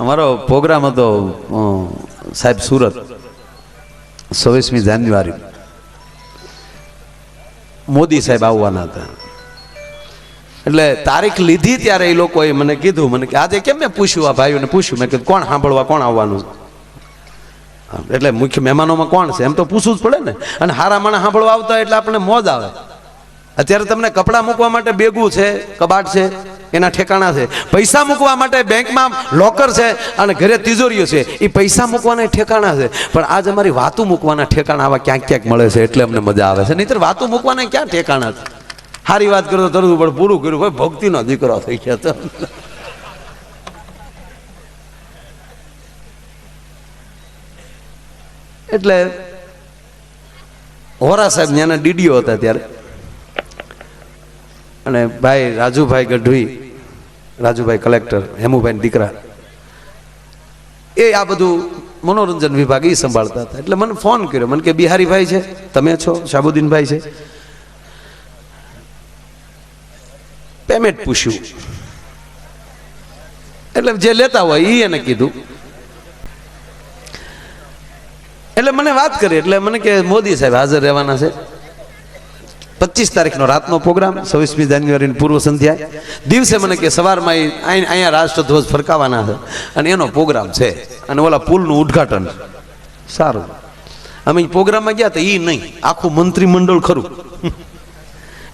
અમારો પ્રોગ્રામ હતો સાહેબ સુરત, છવ્વીસમી જાન્યુઆરી. મોદી સાહેબ આવવાના હતા. એટલે તારીખ લીધી ત્યારે એ લોકોએ મને કીધું, મને કે આજે કેમ મેં પૂછ્યું આ ભાઈઓને, પૂછ્યું. મેં કીધું, કોણ સાંભળવા, કોણ આવવાનું? એટલે મુખ્ય મહેમાનોમાં કોણ છે? એમ તો પૂછવું જ પડે ને. અને હારા માણા સાંભળવા આવતા એટલે આપણને મોજ આવે. અત્યારે તમને કપડાં મૂકવા માટે બેગું છે, કબાટ છે. એના ઠેકાણા છે. પૈસા મૂકવા માટે બેંકમાં લોકર છે અને ઘરે તિજોરીઓ છે. એ પૈસા મૂકવાના ઠેકાણા છે. પણ આજ અમારી વાતું મૂકવાના ઠેકાણા આવા ક્યાંક ક્યાંક મળે છે એટલે અમને મજા આવે છે. નહીંતર વાતું મૂકવાના ક્યાં ઠેકાણા છે? સારી વાત કરો તરત પણ પૂરું કર્યું ભાઈ ભક્તિનો દીકરો થઈ ગયા તો. એટલે હોરા સાહેબ ત્યાંના ડીડીઓ હતા ત્યારે. અને ભાઈ રાજુભાઈ ગઢવી, રાજુભાઈ કલેક્ટર, હેમુભાઈ દીકરા. એ આ બધું મનોરંજન વિભાગ એ સંભાળતા હતા. એટલે મને ફોન કર્યો. મને કે, બિહારીભાઈ છે, તમે છો? શાબુદ્દીનભાઈ છે? પેમેન્ટ પૂછ્યું. એટલે જે લેતા હોય એ એને કીધું. એટલે મને વાત કરી. એટલે મને કે, મોદી સાહેબ હાજર રહેવાના છે. પચીસ તારીખનો રાતનો પ્રોગ્રામ, છવ્વીસમી જાન્યુઆરીની પૂર્વ સંધ્યા દિવસે મને કે સવારમાં અહીંયા રાષ્ટ્રધ્વજ ફરકાવાના છે અને એનો પ્રોગ્રામ છે. અને ઓલા પુલનું ઉદ્ઘાટન. સારું. અમે પ્રોગ્રામમાં ગયા તો એ નહીં. આખું મંત્રીમંડળ ખરું.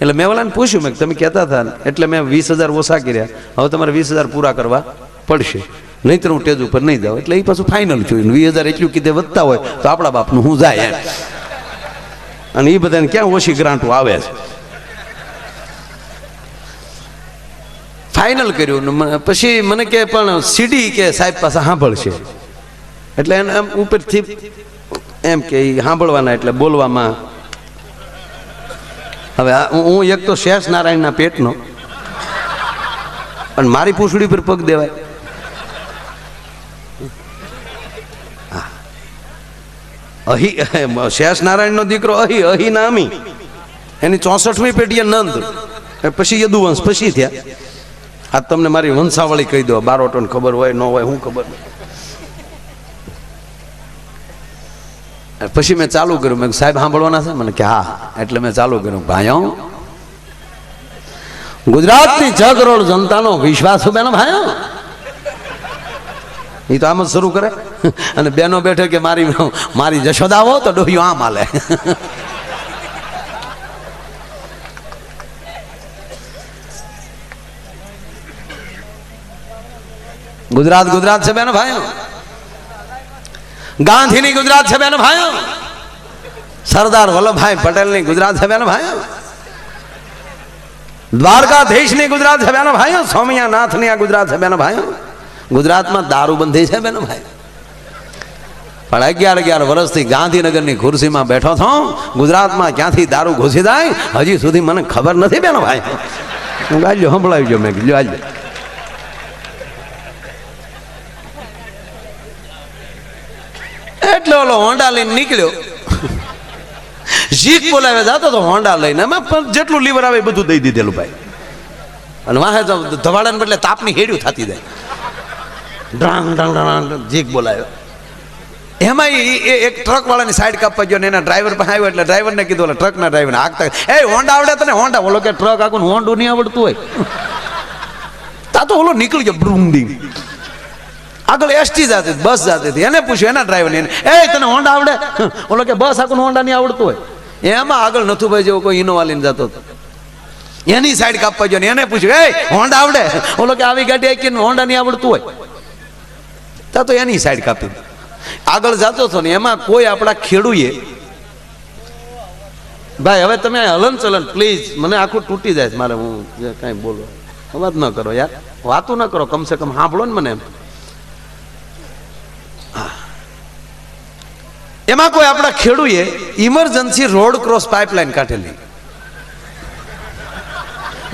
એટલે મેં ઓલાને પૂછ્યું, મેં તમે કહેતા હતા એટલે મેં વીસ હજાર ઓછા કર્યા. હવે તમારે વીસ હજાર પૂરા કરવા પડશે. નહીંતર હું ટેજ ઉપર નહીં જાઉં. એટલે એ પાછું ફાઇનલ થયું. વીસ હજાર એટલું કીધે વધતા હોય તો આપણા બાપનું હું જાય એમ. અને એ બધાને ક્યાં ઓછી ગ્રાન્ટો આવે છે? ફાઇનલ કર્યું પછી મને કે પણ સીડી કે સાહેબ પાસે સાંભળશે. એટલે એને આમ ઉપરથી એમ કે સાંભળવાના એટલે બોલવામાં હવે હું એક તો શેષ નારાયણના પેટનો. અને મારી પૂંછડી પર પગ દેવાય. અહી શેષ નારાયણનો દીકરો અહી અહી નામી. એની ચોસઠમી પેઢીએ નંદ. પછી યદુવંશ, પછી થયા. આ તમને મારી વંશાવળી કહી દો. બારોટોને ખબર હોય, ન હોય, હું ખબર પછી મેં ચાલુ કર્યું. મેં સાહેબ, સાંભળવાના છે? મને કે, હા. એટલે મેં ચાલુ કર્યું. ભાઈઓ ગુજરાતની કરોડ જનતાનો વિશ્વાસ બેનો ભાઈઓ એ તો આમ જ શરૂ કરે. અને બેનો બેઠે કે મારી મારી જશોદા હો તો ડોહ્યું આમ હાલે. ગુજરાત ગુજરાત છે બેનો ભાઈઓ. ગાંધીની ગુજરાત છે બેનો ભાઈઓ. સરદાર વલ્લભભાઈ પટેલની ગુજરાત છે બેનો ભાઈઓ. દ્વારકાધીશની ગુજરાત છે બેનો ભાઈઓ. સોમયાનાથની આ ગુજરાત છે બેનો ભાઈઓ. ગુજરાતમાં દારૂબંધી છે બેન ભાઈ. પણ અગિયાર અગિયાર વર્ષથી ગાંધીનગરની ખુરશીમાં બેઠો છો, ગુજરાતમાં ક્યાંથી દારૂ ઘૂસી જાય, હજી સુધી મને ખબર નથી બેનો ભાઈ. હું ગાલ્યો સંભળાવી ગયો મેં કીધું આજે એટલે ઓલો હોન્ડા લઈને નીકળ્યો. જીક બોલાવે, જતો તો હોન્ડા લઈને, એમાં જેટલું લીવર આવે બધું દઈ દીધેલું ભાઈ. અને વાહે ધવાડાને બદલે તાપની હેડ્યું થતી જાય. જીક બોલાવ્યો એમાં એ એક ટ્રક વાળાની સાઈડ કાપવા ગયો એના ડ્રાઈવર પાસે આવ્યો એટલે ડ્રાઈવરને કીધું, એટલે ટ્રકના ડ્રાઈવરને આગતા એ હોન્ડા આવડે તને? હોન્ડા બોલો કે ટ્રક આખું હોન્ડું નહીં આવડતું હોય. તા તો ઓલો નીકળી ગયો બ્રુંડિંગ આગળ એસટી જાતી બસ જાતી એને પૂછ્યું, એના ડ્રાઈવરને એ, તને હોન્ડા આવડે? ઓલો કે, બસ આખું હોન્ડા નહીં આવડતું હોય. એમાં આગળ નથુભાઈ જેવો કોઈ ઇનોવા લઈને જતો હતો. એની સાઈડ કાપવા ગયો ને એને પૂછ્યું, એ હોન્ડા આવડે? ઓલો કે, આવી ગાડી આખી હોન્ડા નહીં આવડતું હોય. તા તો એની સાઈડ કાપી. આગળ જતો હતો ને, એમાં કોઈ આપણા ખેડૂએ ભાઈ, હવે તમે હલન ચલન પ્લીઝ મને આખું તૂટી જાય મારે હું કાંઈ બોલો. અવાજ ન કરો યાર. વાતો ન કરો, કમસે કમ સાંભળો ને મને એમ. એમાં કોઈ આપણા ખેડૂએ ઇમરજન્સી રોડ ક્રોસ પાઇપલાઇન કાઢેલી.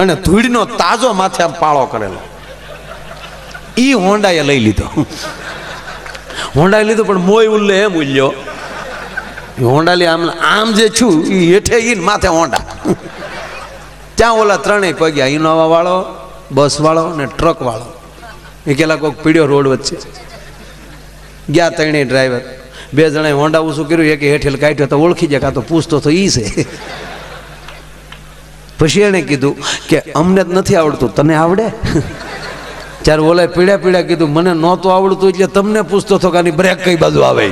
અને ધૂળનો તાજો માથે આમ પાળો કરેલો. ઈ હોન્ડાએ લઈ લીધો. હોન્ડાએ લીધો, પણ મોય ઉલ્લે એમ ઉલ્યો હોન્ડા લે આમ આમ જે છું એ હેઠે ઈને માથે હોંડા. ત્યાં ઓલા ત્રણેય પગ્યા ઇનોવા વાળો, બસ વાળો ને ટ્રક વાળો. એ કેલા કોઈક પીડ્યો રોડ વચ્ચે. ગયા ત્રણેય ડ્રાઈવર બે જણાએ હોંડા ઊંચું કર્યું, એક હેઠેલ કાઢ્યો, તો ઓળખી જાય કાં તો પૂછતો તો ઈ છે. પછી એણે કીધું કે અમને જ નથી આવડતું, તને આવડે? ત્યારે ઓલા પીડ્યા પીડ્યા કીધું, મને નહોતું આવડતું એટલે તમને પૂછતો હતો કે આની બ્રેક કઈ બાજુ આવે.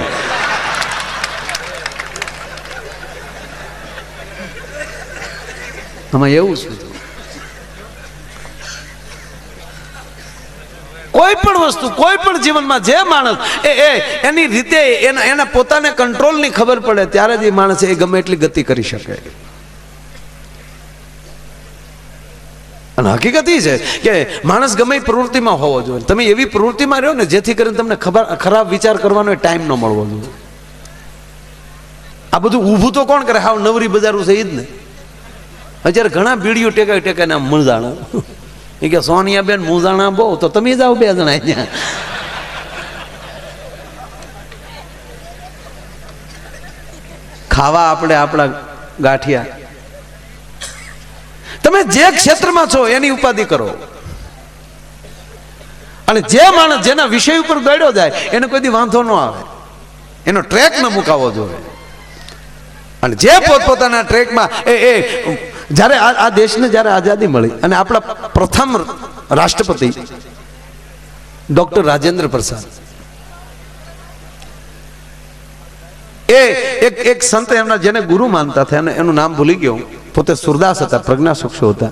આમાં એવું છે કોઈ પણ વસ્તુ, કોઈ પણ જીવનમાં જે માણસ, એ એ, એની રીતે એના એના પોતાને કંટ્રોલની ખબર પડે, ત્યારે જ એ માણસ એ ગમે એટલી ગતિ કરી શકે. અને હકીકત એ છે કે માણસ ગમે એ પ્રવૃત્તિમાં હોવો જોઈએ. તમે એવી પ્રવૃત્તિમાં રહ્યો ને જેથી કરીને તમને ખબર ખરાબ વિચાર કરવાનો ટાઈમ ન મળવો જોઈએ. આ બધું ઊભું તો કોણ કરે? હાવ નવરી બજારું છે એ જ ને. અત્યારે ઘણા બીડીઓ ટેકાય ટેકાય આમ મૂંઝાણા. એ કે સોનિયા બેન મૂંઝાણા બહુ, તો તમે જાઓ બે જણા અહીંયા. ખાવા આપણે આપણા ગાંઠિયા. તમે જે ક્ષેત્રમાં છો એની ઉપાધિ કરો. અને જે માણસ જેના વિષય ઉપર દોડ્યો જાય, એને કોઈ વાંધો ન આવે. એનો ટ્રેક ન મુકાવો જોઈએ. અને જે પોતપોતાના ટ્રેકમાં એ એ, જ્યારે આ દેશને જ્યારે આઝાદી મળી અને આપણા પ્રથમ રાષ્ટ્રપતિ ડોક્ટર રાજેન્દ્ર પ્રસાદ. એ, એક એક સંત એમના જેને ગુરુ માનતા થયા એનું નામ ભૂલી ગયો પોતે સુરદાસ હતા પ્રજ્ઞાચક્ષુ હતા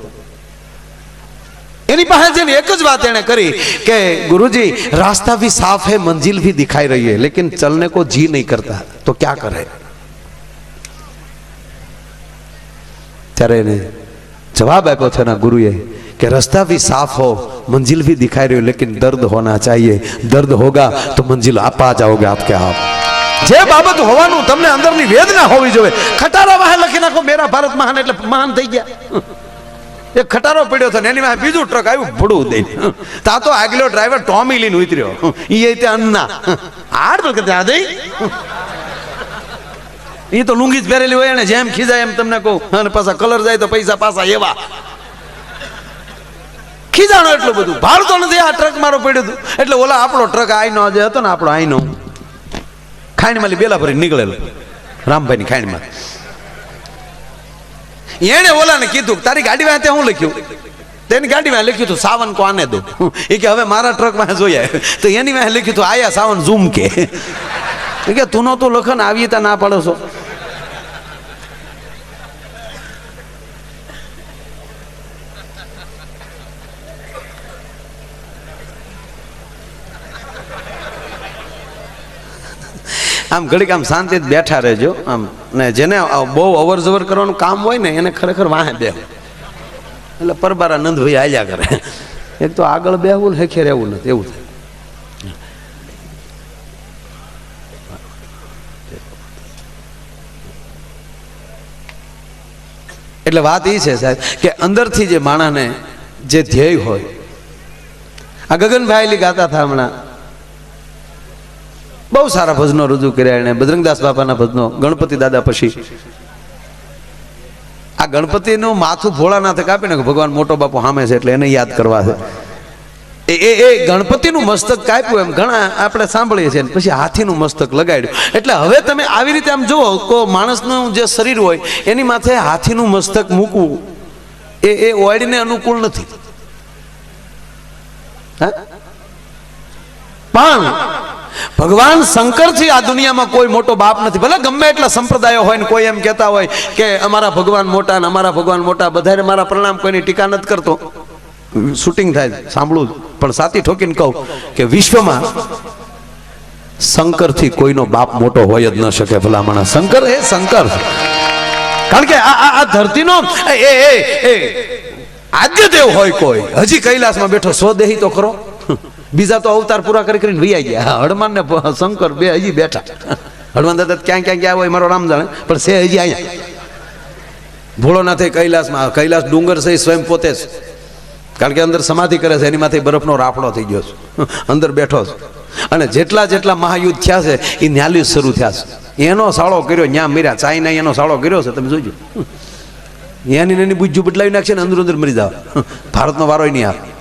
એની પાસે જઈને એક જ વાત એણે કરી કે ગુરુજી રાસ્તા भी साफ है मंजिल भी दिखाई रही है लेकिन चलने को जी नहीं करता तो क्या करे ત્યારે એને જવાબ આપ્યો છે એના ગુરુએ કે રસ્તા भी साफ हो मंजिल भी दिखाई रही हो लेकिन दर्द होना चाहिए दर्द होगा तो मंजिल आप आ जाओगे आपके आप જે બાબત હોવાનું તમને અંદરની વેદના હોવી જોઈએ. ખટારા વાહે લખી નાખો, મેરા ભારત મહાન એટલે મહાન થઈ ગયા. એ ખટારો પડ્યો હતો એની વાહે બીજું ટ્રક આવ્યું, ભડું દઈને તા તો આગલો ડ્રાઈવર ટોમી લઈને ઉતર્યો. ઈ તે અન્ના. આડ તો કે દઈ? એ તો લુંગી જ પહેરેલી હોય ને જેમ ખીજાય એમ તમને કહું. અને પાછા કલર જાય તો પૈસા પાછા એવા. ખીજાણો એટલું બધું. ભાડતો નથી આ ટ્રક મારો પડ્યો હતું એટલે ઓલા આપણો ટ્રક આઈનો જે હતો ને આપણો આઈનો. ખાણીમાં બેલા ભરી નીકળેલો. રામભાઈની ખાણીમાં એણે ઓલાને કીધું તારી ગાડી વાંચે હું લખ્યું? તેની ગાડીમાં લખ્યું હતું સાવન કો આને દો? એ કે હવે મારા ટ્રકમાં જોઈએ તો એની વાંહે લખ્યું હતું આયા સાવન ઝૂમ કે. કે તું નહોતું લખન, આવી ત્યાં ના પાડો છો. આમ ઘડીક આમ શાંતિ બેઠા રહેજો. આમ, ને જેને બહુ અવર જવર કરવાનું કામ હોય ને, એને ખરેખર વાહે બે એટલે પરબારા નંદભાઈ આલ્યા કરે. એક તો આગળ બેહવું ને હેખે રહેવું નથી, એવું થાય. એટલે વાત એ છે સાહેબ, કે અંદરથી જે માણસને જે ધ્યેય હોય, આ ગગનભાઈ ગાતા હતા હમણાં બહુ સારા ભજનો રજૂ કર્યા એણે. બજરંગદાસ બાપાના ભજનો, ગણપતિ દાદા પછી. આ ગણપતિનું માથું ભોળાનાથે કાપી ને ભગવાન મોટો બાપુ સામે છે એટલે એને યાદ કરવા છે. એ એ ગણપતિનું મસ્તક કાપ્યું એમ ઘણા આપણે સાંભળીએ છીએ પછી હાથીનું મસ્તક લગાડ્યું. એટલે હવે તમે આવી રીતે આમ જુઓ કો માણસનું જે શરીર હોય, એની માથે હાથીનું મસ્તક મૂકવું, એ એ ઓળીને અનુકૂળ નથી. પણ ભગવાન શંકરથી આ દુનિયામાં કોઈ મોટો બાપ નથી. ભલે ગમે એટલા સંપ્રદાયો હોય ને કોઈ એમ કહેતા હોય કે અમારા ભગવાન મોટા ને અમારા ભગવાન મોટા બધાને મારા પ્રણામ કોઈની ટીકા નથી કરતો. શૂટિંગ થાય, સાંભળું, પણ સાથી ઠોકીને કહું કે વિશ્વમાં શંકરથી કોઈનો બાપ મોટો હોય જ ન શકે ભલામણા. શંકર એ શંકર. કારણ કે આ આ ધરતીનો, એ એ આદ્ય દેવ હોય કોઈ. હજી કૈલાસમાં બેઠો, સ્વદેહી તો ખરો. બીજા તો અવતાર પૂરા કરી કરીને વૈયા ગયા. હનુમાન ને શંકર બે હજી બેઠા. હનુમાન દાદા ક્યાં ક્યાં ગયા હોય મારો રામ જાણે પણ છે હજી અહીંયા. ભોળોનાથે કૈલાસમાં, કૈલાસ ડુંગર છે સ્વયં પોતે જ. કારણ કે અંદર સમાધિ કરે છે એની માથે બરફનો રાફડો થઈ ગયો છે. અંદર બેઠો છે. અને જેટલા જેટલા મહાયુદ્ધ થયા છે, એ ન્યાલી શરૂ થયા છે. એનો સાળો કર્યો, ન્યા મીરા ચાઇના એનો સાળો કર્યો છે, તમે જોજો. એની એની બુજ્જુ બદલાવી નાખશે ને, અંદર અંદર મરી જાવ ભારતનો વારો નહીં આવે.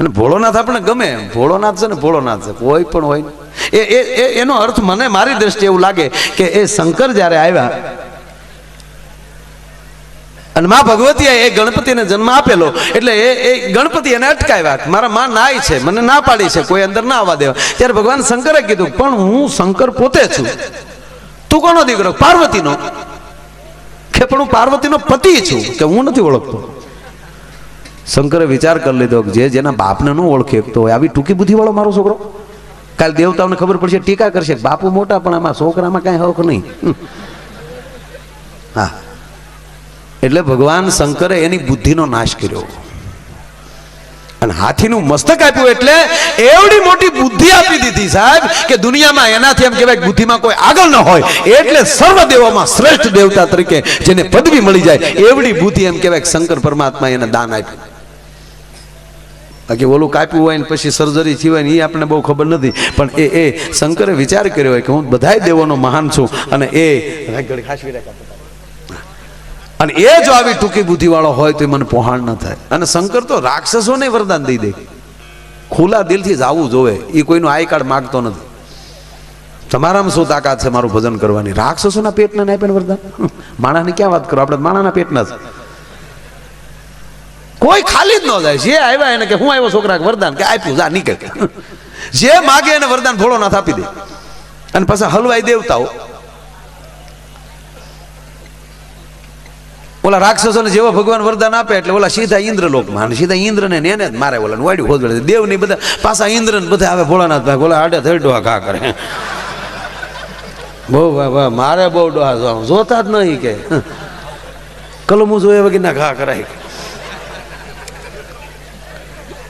અને ભોળોનાથ આપણે ગમે ભોળોનાથ છે ને ભોળોનાથ છે, કોઈ પણ હોય એ એ એનો અર્થ મને મારી દ્રષ્ટિએ એવું લાગે કે એ શંકર જ્યારે આવ્યા અને મા ભગવતીએ એ ગણપતિને જન્મ આપેલો, એટલે એ એ ગણપતિ એને અટકાવ્યા મારા માં નાય છે, મને ના પાડી છે, કોઈ અંદર ના આવવા દેવા. ત્યારે ભગવાન શંકરે કીધું, પણ હું શંકર પોતે છું. તું કોનો દીકરો? પાર્વતીનો. કે, પણ હું પાર્વતીનો પતિ છું. કે, હું નથી ઓળખતો. શંકરે વિચાર કરી લીધો જે જેના બાપને ન ઓળખી શકતો હોય, આવી ટૂંકી બુદ્ધિ વાળો મારો છોકરો. કાલે દેવતાઓને ખબર પડશે, ટીકા કરશે બાપુ મોટા, પણ આમાં છોકરામાં કાંઈ હક નહીં. હા. એટલે ભગવાન શંકરે એની બુદ્ધિનો નાશ કર્યો. અને હાથીનું મસ્તક આપ્યું એટલે એવડી મોટી બુદ્ધિ આપી દીધી સાહેબ કે દુનિયામાં એનાથી એમ કહેવાય બુદ્ધિમાં કોઈ આગળ ન હોય. એટલે સર્વ દેવોમાં શ્રેષ્ઠ દેવતા તરીકે જેને પદવી મળી જાય, એવડી બુદ્ધિ એમ કહેવાય શંકર પરમાત્મા એને દાન આપ્યું. બાકી ઓલું કાપ્યું હોય ને પછી સર્જરી થઈ હોય ને એ આપણને બહુ ખબર નથી. પણ એ એ શંકરે વિચાર કર્યો હોય કે હું બધાય દેવોનો મહાન છું અને એ અને એ જો આવી ટૂંકી બુદ્ધિ વાળો હોય તો એ મને પોહાણ ન થાય. અને શંકર તો રાક્ષસોને વરદાન દઈ દે. ખુલ્લા દિલથી જ આવવું જોવે. એ કોઈનું આઈ કાર્ડ માગતો નથી. તમારામાં શું તાકાત છે મારું ભજન કરવાની? રાક્ષસોના પેટના ને પણ વરદાન? માણાની ક્યાં વાત કરો? આપણે માણાના પેટના જ. કોઈ ખાલી જ ન જાય. જે આવ્યા એને કે હું આવ્યો છોકરા વરદાન કે આપ્યું, જા, નીકળ. જે માગે એને વરદાન ભોળોનાથ આપી દે. અને પાછા હલવાઈ દેવતાઓ. ઓલા રાક્ષસોને જેવો ભગવાન વરદાન આપે એટલે ઓલા સીધા ઇન્દ્રલોકમાં અને સીધા ઇન્દ્રને એને જ મારે ઓલા વાડ્યું દેવની બધા પાછા ઇન્દ્ર ને બધા આવે ભોળાનાથ ભાઈ ઓલા આડે થઈ ડોહા ઘા કરે. બહુ વાહ વાહ મારે બહુ ડોહા જોતા જ નહીં કે. કલમું જોયે વગરના ઘા કરાય.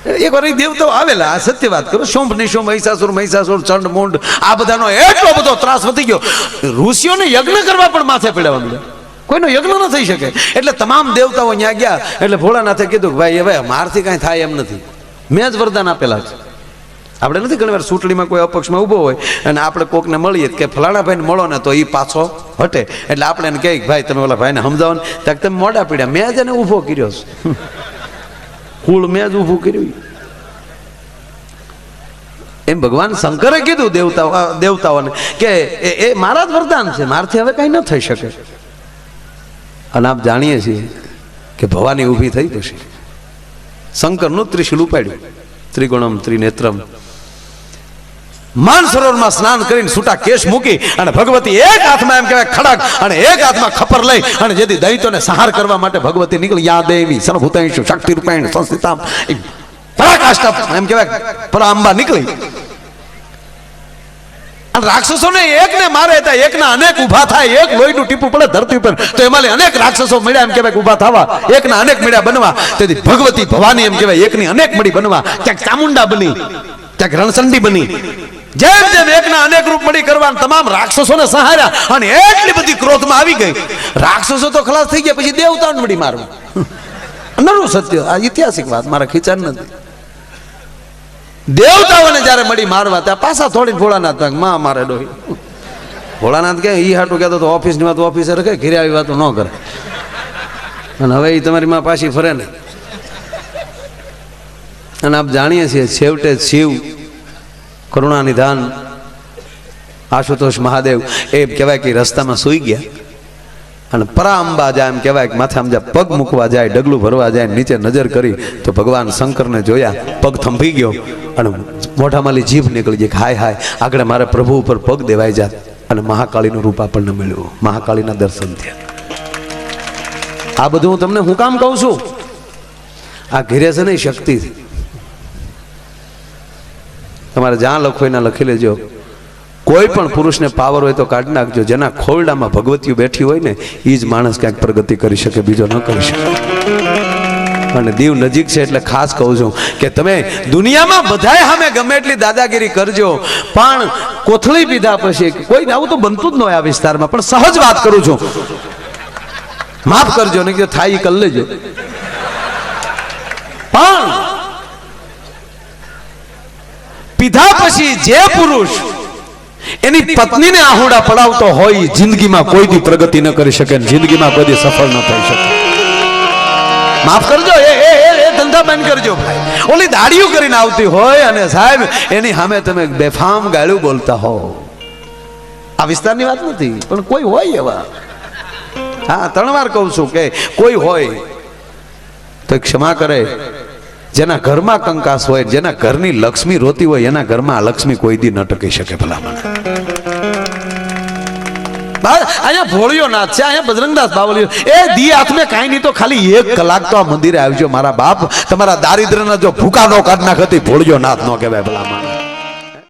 એક વાર દેવતાઓ આવેલા, આ સત્ય વાત કરો, શોંભ નિશોમ મહિષાસુર મહિષાસુર, ચંડ, મુંડ, આ બધાનો એટલો બધો ત્રાસ વધી ગયો. ઋષિઓને યજ્ઞ કરવા પણ માથે પીડાવા કોઈનો યજ્ઞ ન થઈ શકે. એટલે તમામ દેવતાઓ ત્યાં ગયા, એટલે ભોળાનાથે કીધું ભાઈ હવે મારથી કાંઈ થાય એમ નથી. મેં જ વરદાન આપેલા છે. આપણે નથી ઘણી વાર ચૂંટણીમાં કોઈ અપક્ષમાં ઊભો હોય અને આપણે કોકને મળીએ કે ફલાણા ભાઈને મળો ને તો એ પાછો હટે. એટલે આપણે એને કહીએ કે ભાઈ, તમે ઓલા ભાઈને સમજાવો ને. ત્યાં તમે મોડા પીડ્યા. મેં જ એને ઊભો કર્યો છે. કુળ મેં જ ઊભું કર્યું. એમ ભગવાન શંકરે કીધું દેવતા દેવતાઓને કે એ મારા જ વરદાન છે, મારથી હવે કંઈ ન થઈ શકે. અને આપ જાણીએ છીએ કે ભવાની ઊભી થઈ પછી શંકરનું ત્રિશુલ ઉપાડ્યું. ત્રિગુણમ, ત્રિનેત્રમ માન સ્નાન કરીને છૂટા કેશ મૂકી અને ભગવતી એક હાથમાં એમ કહેવાય ખડક અને એક હાથમાં ખપર લઈ અને જેથી દૈતોને સહાર કરવા માટે ભગવતી નીકળી. યા દેવી, સર્વભૂતેષુ શક્તિ રૂપેણ સંસ્થિતામ એ એમ કહેવાય, પરાંબા નીકળી. અને રાક્ષસોને એકને મારે હતા એકના અનેક ઊભા થાય, એક લોહીનું ટીપું પડે ધરતી ઉપર. તો એમાં અનેક રાક્ષસો મળ્યા એમ કહેવાય, ઊભા થવા. એકના અનેક મળ્યા બનવા. તેથી ભગવતી ભવાની એમ કહેવાય, એકની અનેક મળી બનવા. ક્યાંક ચામુંડા બની, ક્યાંક રણસંડી બની. જેમ જેમ એકના અનેક રૂપ મળી કરવા તમામ રાક્ષસોને સહાર્યા અને એટલી બધી ક્રોધમાં આવી ગઈ. રાક્ષસો તો ખલાસ થઈ ગયા, પછી દેવતાઓને મળી મારવું. નરું સત્ય, આ ઐતિહાસિક વાત, મારા ખીચાન નથી. દેવતાઓને જ્યારે મળી મારવા, ત્યાં પાછા થોડી ભોળાનાથમાં મારે ડોહી. ભોળાનાથ કે ઈ હાટું કહેતો તો ઓફિસની વાત ઓફિસર રખે ઘેરે આવી વાતો ન કરે. અને હવે એ તમારી માં પાછી ફરે ને અને આપ જાણીએ છીએ, છેવટે શિવ કરુણા નિધાન, આશુતોષ મહાદેવ, એ કહેવાય કે રસ્તામાં સૂઈ ગયા. અને પરાંબા જાય એમ કહેવાય કે માથે આમ જ્યાં પગ મૂકવા જાય, ડગલું ભરવા જાય નીચે નજર કરી, તો ભગવાન શંકરને જોયા, પગ થંભી ગયો અને મોઢામાંથી જીભ નીકળી ગઈ કે હાય હાય, આગળ મારે પ્રભુ ઉપર પગ દેવાઈ જાત. અને મહાકાળીનું રૂપ આપણને મળ્યું. મહાકાળીના દર્શન થયા. આ બધું હું તમને હું કામ કહું છું. આ ઘેરે છે નહીં શક્તિ. તમારે જ્યાં લખો એના લખી લેજો. કોઈ પણ પુરુષને પાવર હોય તો કાઢી નાખજો. જેના ખોરડામાં ભગવતીઓ બેઠી હોય ને એ જ માણસ ક્યાંક પ્રગતિ કરી શકે, બીજો ન કરી શકે. અને દીવ નજીક છે એટલે ખાસ કહું છું કે તમે દુનિયામાં બધાય સામે ગમે એટલી દાદાગીરી કરજો. પણ કોથળી પીધા પછી કોઈ આવું તો બનતું જ ન હોય આ વિસ્તારમાં. પણ સહજ વાત કરું છું. માફ કરજો નહીં કે થાય એ કરી લેજો. પણ પીધા પછી જે પુરુષ એની પત્નીને આહુડા પડાવતો હોય જિંદગીમાં કોઈ દી પ્રગતિ ન કરી શકે જિંદગીમાં કોઈ સફળ ન થઈ શકે. માફ કરજો એ ધંધા બંધ કરજો ભાઈ. ઓલી દાડીઓ કરીને આવતી હોય અને સાહેબ એની સામે તમે બેફામ ગાળું બોલતા હો. આ વિસ્તારની વાત નથી પણ કોઈ હોય એવા. હા ત્રણ વાર કહું છું કે કોઈ હોય તો ક્ષમા કરે. જેના ઘરમાં કંકાસ હોય, જેના ઘરની લક્ષ્મી રોતી હોય, એના ઘરમાં આ લક્ષ્મી કોઈ દી ન ટકી શકે ભલામણ. અહીંયા ભોળિયો નાથ છે, અહીંયા બજરંગદાસ બાવલીઓ એ દી હાથમે કાંઈ નહીં તો ખાલી એક કલાક તો આ મંદિરે આવજો મારા બાપ. તમારા દારિદ્ર્યના જો ભૂકા નો કાઢ નાખતી ભોળિયો નાથ નો કહેવાય ભલામણ.